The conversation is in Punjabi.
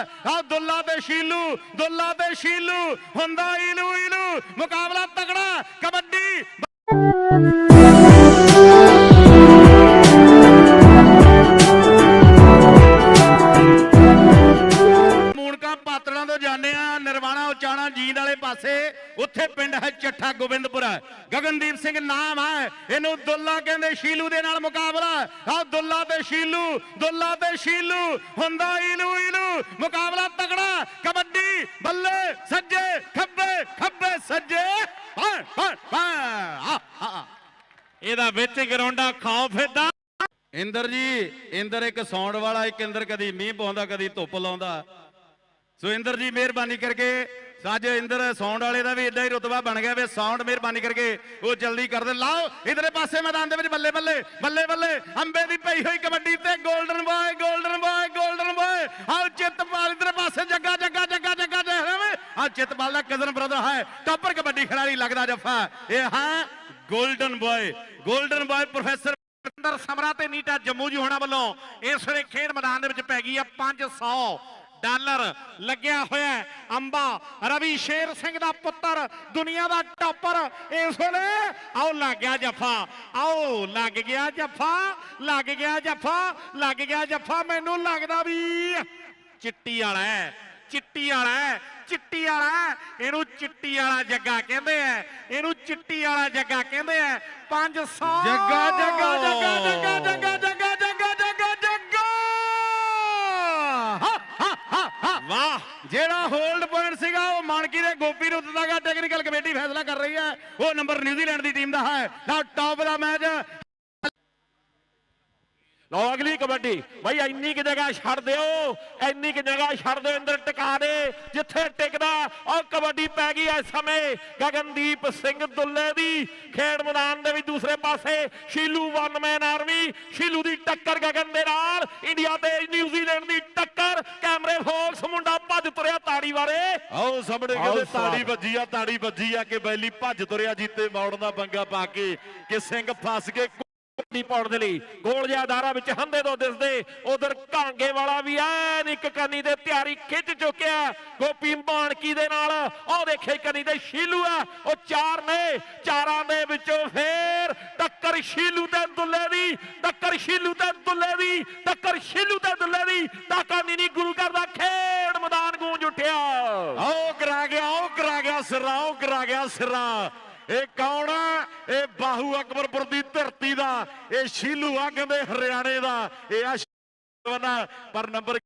ਆ ਤੇ ਸ਼ੀਲੂ, ਦੁੱਲਾ ਤੇ ਸ਼ੀਲੂ, ਹੁੰਦਾ ਈਲੂ ਈਲੂ, ਮੁਕਾਬਲਾ ਤਕੜਾ, ਕਬੱਡੀ। ਮੂਣਕਾ ਪਾਤੜਾਂ ਤੋਂ ਜਾਂਦੇ ਆ ਨਿਰਵਾਣਾ, ਉਚਾਣਾ, ਜੀਂਦ ਵਾਲੇ ਪਾਸੇ। ਉੱਥੇ ਪਿੰਡ ਹੈ ਚੱਠਾ ਗੋਬਿੰਦਪੁਰਾ। ਗਗਨਦੀਪ ਸਿੰਘ ਨਾਮ ਹੈ ਇਹਨੂੰ ਦੁੱਲਾ ਕਹਿੰਦੇ ਸ਼ੀਲੂ ਦੇ ਨਾਲ ਮੁਕਾਬਲਾ। ਆ ਦੁੱਲਾ ਤੇ ਸ਼ੀਲੂ ਦੁੱਲਾ ਤੇ ਸ਼ੀਲੂ ਹੁੰਦਾ ਈਲੂ ਈਲੂ ਮੁਕਾਬਲਾ ਤਗੜਾ ਕਬੱਡੀ ਬੱਲੇ ਸੱਜੇ ਖੱਬੇ ਖੱਬੇ ਸੱਜੇ ਇਹਦਾ ਵਿੱਚ ਗਰਾਉਂਡਾ ਖਾਓ ਫਿਰਦਾ। ਇੰਦਰ ਜੀ ਇੰਦਰ ਇੱਕ ਸੌਂਡ ਵਾਲਾ ਇੱਕ ਇੰਦਰ ਕਦੀ ਮੀਂਹ ਪਾਉਂਦਾ ਕਦੀ ਧੁੱਪ ਲਾਉਂਦਾ। ਸੋ ਇੰਦਰ ਜੀ, ਮਿਹਰਬਾਨੀ ਕਰਕੇ ਅੱਜ ਇੰਦਰ ਸਾਊਂਡ ਵਾਲੇ ਦਾ ਵੀ ਇਦਾਂ ਹੀ ਰਤਬਾ ਬਣ ਗਿਆ ਵੇ ਸਾਊਂਡ ਮਿਹਰਬਾਨੀ ਕਰਕੇ ਉਹ ਜਲਦੀ ਕਰ ਦੇ। ਲਾਓ ਇਧਰੇ ਪਾਸੇ ਮੈਦਾਨ ਦੇ ਵਿੱਚ ਬੱਲੇ ਬੱਲੇ ਬੱਲੇ ਬੱਲੇ, ਅੰਬੇ ਦੀ ਪਈ ਹੋਈ ਕਬੱਡੀ ਤੇ golden boy golden boy golden boy ਆਓ ਚਿੱਤਪਾਲ ਇਧਰੇ ਪਾਸੇ ਜੱਗਾ ਜੱਗਾ ਜੱਗਾ ਜੱਗਾ ਦੇਖ ਰਹੇ ਆ ਚਿੱਤਪਾਲ ਦਾ ਕਜ਼ਨ ਬ੍ਰਦਰ ਹੈ, ਟੱਪਰ ਕਬੱਡੀ ਖਿਡਾਰੀ ਲੱਗਦਾ ਜੱਫਾ। ਇਹ ਹੈ golden boy golden boy professor ਅੰਦਰ ਸਮਰਾ ਤੇ ਨੀਟਾ ਜੰਮੂ ਜੀ ਹੋਣਾ ਵੱਲੋਂ। ਇਸ ਵੇਲੇ ਖੇਡ ਮੈਦਾਨ ਦੇ ਵਿੱਚ ਪੈ ਗਈ ਆ 500 ਡਾਲਰ ਲੱਗਿਆ ਹੋਇਆ ਅੰਬਾ, ਰਵੀ ਸ਼ੇਰ ਸਿੰਘ ਦਾ ਪੁੱਤਰ, ਦੁਨੀਆ ਦਾ ਟੌਪਰ, ਇਸ ਵੇਲੇ ਆਓ ਲੱਗ ਗਿਆ ਜੱਫਾ, ਆਓ ਲੱਗ ਗਿਆ ਜੱਫਾ, ਲੱਗ ਗਿਆ ਜੱਫਾ, ਲੱਗ ਗਿਆ ਜੱਫਾ, ਮੈਨੂੰ ਲੱਗਦਾ ਵੀ ਚਿੱਟੀ ਵਾਲਾ ਹੈ, ਚਿੱਟੀ ਵਾਲਾ ਹੈ, ਚਿੱਟੀ ਵਾਲਾ ਇਹਨੂੰ ਚਿੱਟੀ ਵਾਲਾ ਜੱਗਾ ਕਹਿੰਦੇ ਆ, ਇਹਨੂੰ ਚਿੱਟੀ ਵਾਲਾ ਜੱਗਾ ਕਹਿੰਦੇ ਆ। 500 ਜੱਗਾ ਜੱਗਾ ਜੱਗਾ ਜੱਗਾ ਜੱਗਾ ਜੱਗਾ ਜੱਗਾ। ਜਿਹੜਾ ਹੋਲਡ ਪੁਆਇੰਟ ਸੀਗਾ, ਉਹ ਮਾਨਕੀ ਦੇ ਗੋਪੀ ਨੂੰ ਦਿੱਤਾਗਾ ਟੈਕਨੀਕਲ ਕਮੇਟੀ ਫੈਸਲਾ ਕਰ ਰਹੀ ਹੈ। ਉਹ ਨੰਬਰ ਨਿਊਜ਼ੀਲੈਂਡ ਦੀ ਟੀਮ ਦਾ ਹੈ। ਲਓ ਟੌਪ ਦਾ ਮੈਚ ਲਓ, ਅਗਲੀ ਕਬੱਡੀ। ਬਈ, ਇੰਨੀ ਕਿ ਜਗ੍ਹਾ ਛੱਡ ਦਿਓ। ਇੰਨੀ ਕਿ ਜਗ੍ਹਾ ਛੱਡ ਦਿਓ। ਇੰਦਰ ਟਿਕਾ ਦੇ। ਜਿੱਥੇ ਟਿਕਦਾ, ਉਹ ਕਬੱਡੀ ਪੈ ਗਈ ਇਸ ਸਮੇਂ। ਗਗਨਦੀਪ ਸਿੰਘ ਦੁੱਲੇ ਦੀ ਖੇਡ ਮੈਦਾਨ ਦੇ ਵਿੱਚ ਦੂਸਰੇ ਪਾਸੇ। Shilu one man army Shilu ਦੀ ਟੱਕਰ ਗਗਨ ਦੇ ਨਾਲ। ਇੰਡੀਆ ਤੇ ਨਿਊਜ਼ੀਲੈਂਡ ਦੀ ਟੱਕਰ। ਤਾੜੀ ਵਾਲੇ। ਆਓ ਸਾਹਮਣੇ ਕਹਿੰਦੇ। ਤਾੜੀ ਵੱਜੀ ਆ ਤਾੜੀ ਵੱਜੀ ਆ ਕਿ ਬੈਲੀ ਭੱਜ ਤੁਰਿਆ ਜੀਤੇ ਮੌੜ ਦਾ ਪੰਗਾ ਪਾ ਕੇ ਕਿ ਸਿੰਘ ਫਸ ਕੇ ਦੀ ਪਾਉਣ ਦੇ ਲਈ। ਗੋਲ ਜਿਹਾ ਵਿੱਚ ਹੰਦੇ ਤੋਂ ਦਿਸਦੇ ਉਧਰ ਕਾਂਗੇ ਵਾਲਾ ਵੀ ਐਨ ਇੱਕ ਕੰਨੀ ਦੇ ਤਿਆਰੀ ਖਿੱਚ ਚੁੱਕਿਆ ਗੋਪੀ ਮਾਨਕੀ ਦੇ ਨਾਲ ਉਹ ਦੇਖੇ ਕੰਨੀ ਦੇ ਸ਼ੀਲੂ ਆ ਉਹ ਚਾਰ ਨੇ ਚਾਰਾਂ ਦੇ ਵਿੱਚੋਂ ਫੇਰ ਟੱਕਰ ਸ਼ੀਲੂ ਤੇ ਦੁੱਲੇ ਦੀ ਟੱਕਰ ਸ਼ੀਲੂ ਤੇ ਦੁੱਲੇ ਦੀ ਟੱਕਰ ਸ਼ੀਲੂ ਤੇ ਦੁੱਲੇ ਦੀ ਟਾਕਾ ਨੀਨੀ ਗੁਰੂ ਘਰ ਦਾ ਖੇਡ ਮੈਦਾਨ ਗੂੰਜ ਉੱਠਿਆ। ਆਓ ਕਰਾ ਗਿਆ ਆਓ ਕਰਾ ਗਿਆ ਸਿਰਾ ਆਓ ਕਰਾ ਗਿਆ ਸਿਰਾ। ਇਹ ਕੌਣ ਆ? ਇਹ ਬਾਹੂ ਅਕਬਰਪੁਰ ਦੀ ਧਰਤੀ ਦਾ ਇਹ ਸ਼ੀਲੂ ਆ ਕਹਿੰਦੇ ਹਰਿਆਣੇ ਦਾ ਇਹ ਆ, ਪਰ ਨੰਬਰ